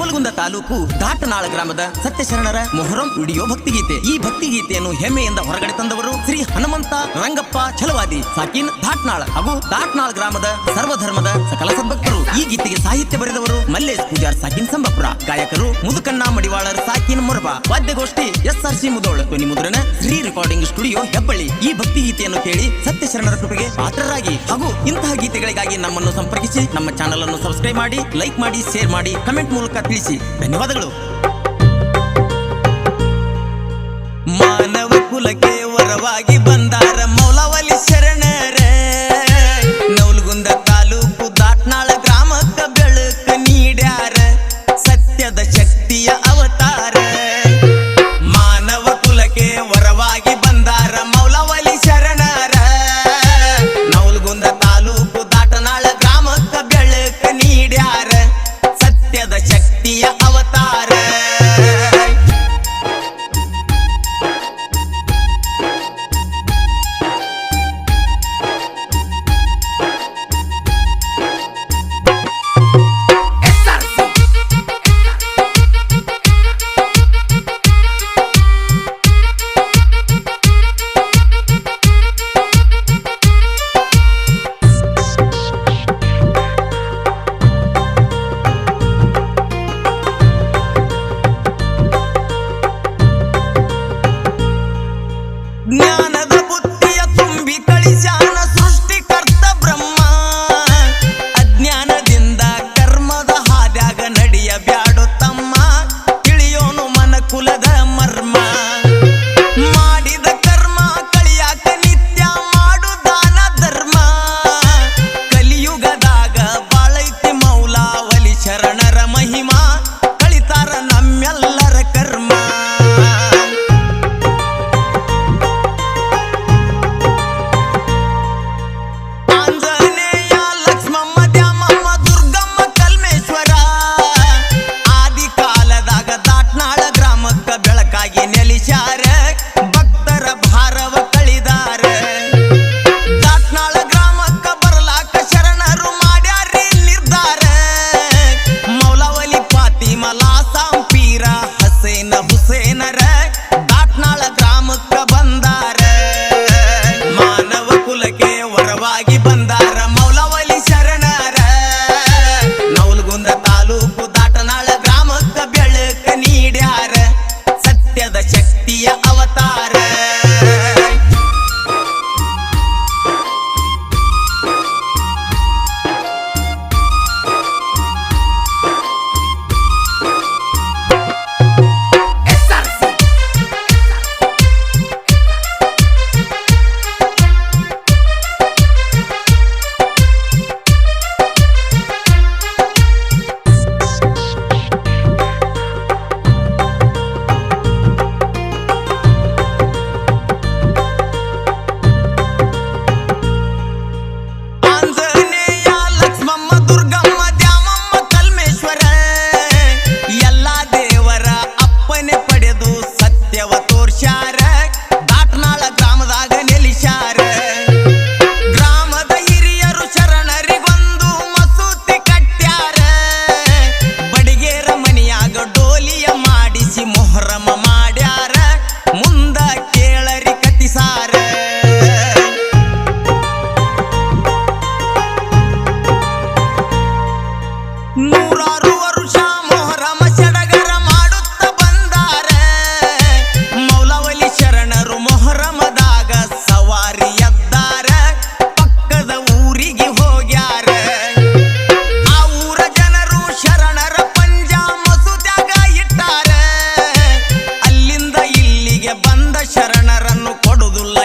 ನವಲಗುಂದ ತಾಲೂಕು ದಾಟನಾಳ ಗ್ರಾಮದ ಸತ್ಯಶರಣರ ಮೊಹರಂ ವಿಡಿಯೋ ಭಕ್ತಿಗೀತೆ. ಈ ಭಕ್ತಿಗೀತೆಯನ್ನು ಹೆಮ್ಮೆಯಿಂದ ಹೊರಗಡೆ ತಂದವರು ಶ್ರೀ ಹನುಮಂತ ರಂಗಪ್ಪ ಛಲವಾದಿ ಸಾಕಿನ್ ದಾಟ್ನಾಳ ಹಾಗೂ ದಾಟ್ನಾಳ ಗ್ರಾಮದ ಸರ್ವಧರ್ಮದ ಸಕಲ ಸದ್ಭಕ್ತರು. ಈ ಗೀತೆಗೆ ಸಾಹಿತ್ಯ ಬರೆದವರು ಮಲ್ಲೇಶ್ ಪೂಜಾರ್ ಸಾಕಿನ್ ಸಂಬಪುರ, ಗಾಯಕರು ಮುದುಕಣ್ಣ ಮಡಿವಾಳರ್ ಸಾಕಿನ್ ಮೊರಬ, ವಾದ್ಯಗೋಷ್ಠಿ ಎಸ್ ಆರ್ ಸಿ ಮುದೋಳ, ಧ್ವನಿ ಮುದ್ರಣ, ಶ್ರೀ ರೆಕಾರ್ಡಿಂಗ್ ಸ್ಟುಡಿಯೋ ಹೆಬ್ಬಳ್ಳಿ. ಈ ಭಕ್ತಿ ಗೀತೆಯನ್ನು ಕೇಳಿ ಸತ್ಯಶರಣರ ಕೃಪೆಗೆ ಪಾತ್ರರಾಗಿ ಹಾಗೂ ಇಂತಹ ಗೀತೆಗಳಿಗಾಗಿ ನಮ್ಮನ್ನು ಸಂಪರ್ಕಿಸಿ ನಮ್ಮ ಚಾನಲ್ ಅನ್ನು ಸಬ್ಸ್ಕ್ರೈಬ್ ಮಾಡಿ, ಲೈಕ್ ಮಾಡಿ, ಶೇರ್ ಮಾಡಿ, ಕಮೆಂಟ್ ಮೂಲಕ ತಿಳಿಸಿ ಧನ್ಯವಾದಗಳು. ಮಾನವ ಕುಲಕ್ಕೆ ವರವಾಗಿ ಬಂದಾರ ಮೌಲವಲಿ ಸತ್ಯದ ಶಕ್ತಿಯ ಅವತಾರ. ಶರಣರನ್ನು ಕೊಡುದಿಲ್ಲ